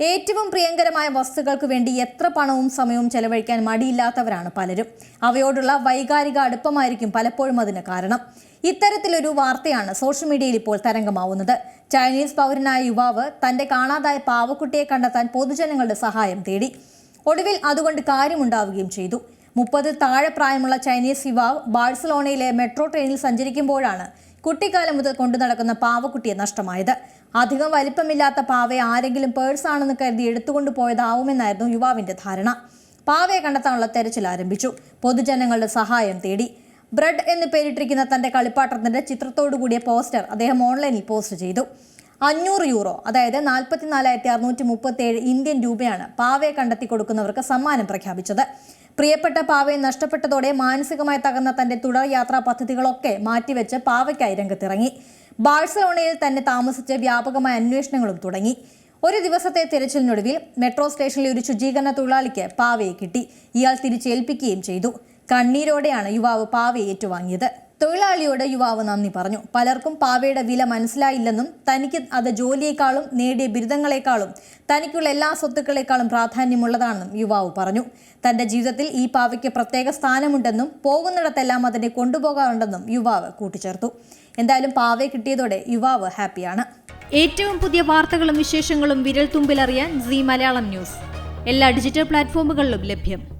ഏറ്റവും പ്രിയങ്കരമായ വസ്തുക്കൾക്ക് വേണ്ടി എത്ര പണവും സമയവും ചെലവഴിക്കാൻ മടിയില്ലാത്തവരാണ് പലരും. അവയോടുള്ള വൈകാരിക അടുപ്പമായിരിക്കും പലപ്പോഴും അതിന് കാരണം. ഇത്തരത്തിലൊരു വാർത്തയാണ് സോഷ്യൽ മീഡിയയിൽ ഇപ്പോൾ തരംഗമാവുന്നത്. ചൈനീസ് പൗരനായ യുവാവ് തന്റെ കാണാതായ പാവക്കുട്ടിയെ കണ്ടെത്താൻ പൊതുജനങ്ങളുടെ സഹായം തേടി. ഒടുവിൽ അതുകൊണ്ട് കാര്യമുണ്ടാവുകയും ചെയ്തു. മുപ്പത് താഴെ പ്രായമുള്ള ചൈനീസ് യുവാവ് ബാഴ്സലോണയിലെ മെട്രോ ട്രെയിനിൽ സഞ്ചരിക്കുമ്പോഴാണ് കുട്ടിക്കാലം മുതൽ കൊണ്ടു നടക്കുന്ന പാവക്കുട്ടിയെ നഷ്ടമായത്. അധികം വലിപ്പമില്ലാത്ത പാവയെ ആരെങ്കിലും പേഴ്സാണെന്ന് കരുതി എടുത്തുകൊണ്ടു പോയതാവുമെന്നായിരുന്നു യുവാവിന്റെ ധാരണ. പാവയെ കണ്ടെത്താനുള്ള തെരച്ചിൽ ആരംഭിച്ചു. പൊതുജനങ്ങളുടെ സഹായം തേടി. ബ്രെഡ് എന്ന് പേരിട്ടിരിക്കുന്ന തന്റെ കളിപ്പാട്ടത്തിന്റെ ചിത്രത്തോടു കൂടിയ പോസ്റ്റർ അദ്ദേഹം ഓൺലൈനിൽ പോസ്റ്റ് ചെയ്തു. അഞ്ഞൂറ് യൂറോ അതായത് നാൽപ്പത്തിനാലായിരത്തി അറുന്നൂറ്റി മുപ്പത്തി ഏഴ് ഇന്ത്യൻ രൂപയാണ് പാവയെ കണ്ടെത്തി കൊടുക്കുന്നവർക്ക് സമ്മാനം പ്രഖ്യാപിച്ചത്. പ്രിയപ്പെട്ട പാവയെ നഷ്ടപ്പെട്ടതോടെ മാനസികമായി തകർന്ന തന്റെ തുടർ യാത്രാ പദ്ധതികളൊക്കെ മാറ്റിവെച്ച് പാവയ്ക്കായി രംഗത്തിറങ്ങി. ബാഴ്സലോണയിൽ തന്നെ താമസിച്ച് വ്യാപകമായ അന്വേഷണങ്ങളും തുടങ്ങി. ഒരു ദിവസത്തെ തിരച്ചിലിനൊടുവിൽ മെട്രോ സ്റ്റേഷനിലെ ഒരു ശുചീകരണ തൊഴിലാളിക്ക് പാവയെ കിട്ടി. ഇയാൾ തിരിച്ചേൽപ്പിക്കുകയും ചെയ്തു. കണ്ണീരോടെയാണ് യുവാവ് പാവയെ ഏറ്റുവാങ്ങിയത്. തൊഴിലാളിയോട് യുവാവ് നന്ദി പറഞ്ഞു. പലർക്കും പാവയുടെ വില മനസ്സിലായില്ലെന്നും തനിക്ക് അത് ജോലിയേക്കാളും നേടിയ ബിരുദങ്ങളെക്കാളും തനിക്കുള്ള എല്ലാ സ്വത്തുക്കളെക്കാളും പ്രാധാന്യമുള്ളതാണെന്നും യുവാവ് പറഞ്ഞു. തന്റെ ജീവിതത്തിൽ ഈ പാവയ്ക്ക് പ്രത്യേക സ്ഥാനമുണ്ടെന്നും പോകുന്നിടത്തെല്ലാം അതിനെ കൊണ്ടുപോകാറുണ്ടെന്നും യുവാവ് കൂട്ടിച്ചേർത്തു. എന്തായാലും പാവയെ കിട്ടിയതോടെ യുവാവ് ഹാപ്പിയാണ്. ഏറ്റവും പുതിയ വാർത്തകളും വിശേഷങ്ങളും വിരൽ തുമ്പിലറിയാൻ സി മലയാളം ന്യൂസ്. എല്ലാ ഡിജിറ്റൽ പ്ലാറ്റ്ഫോമുകളിലും ലഭ്യം.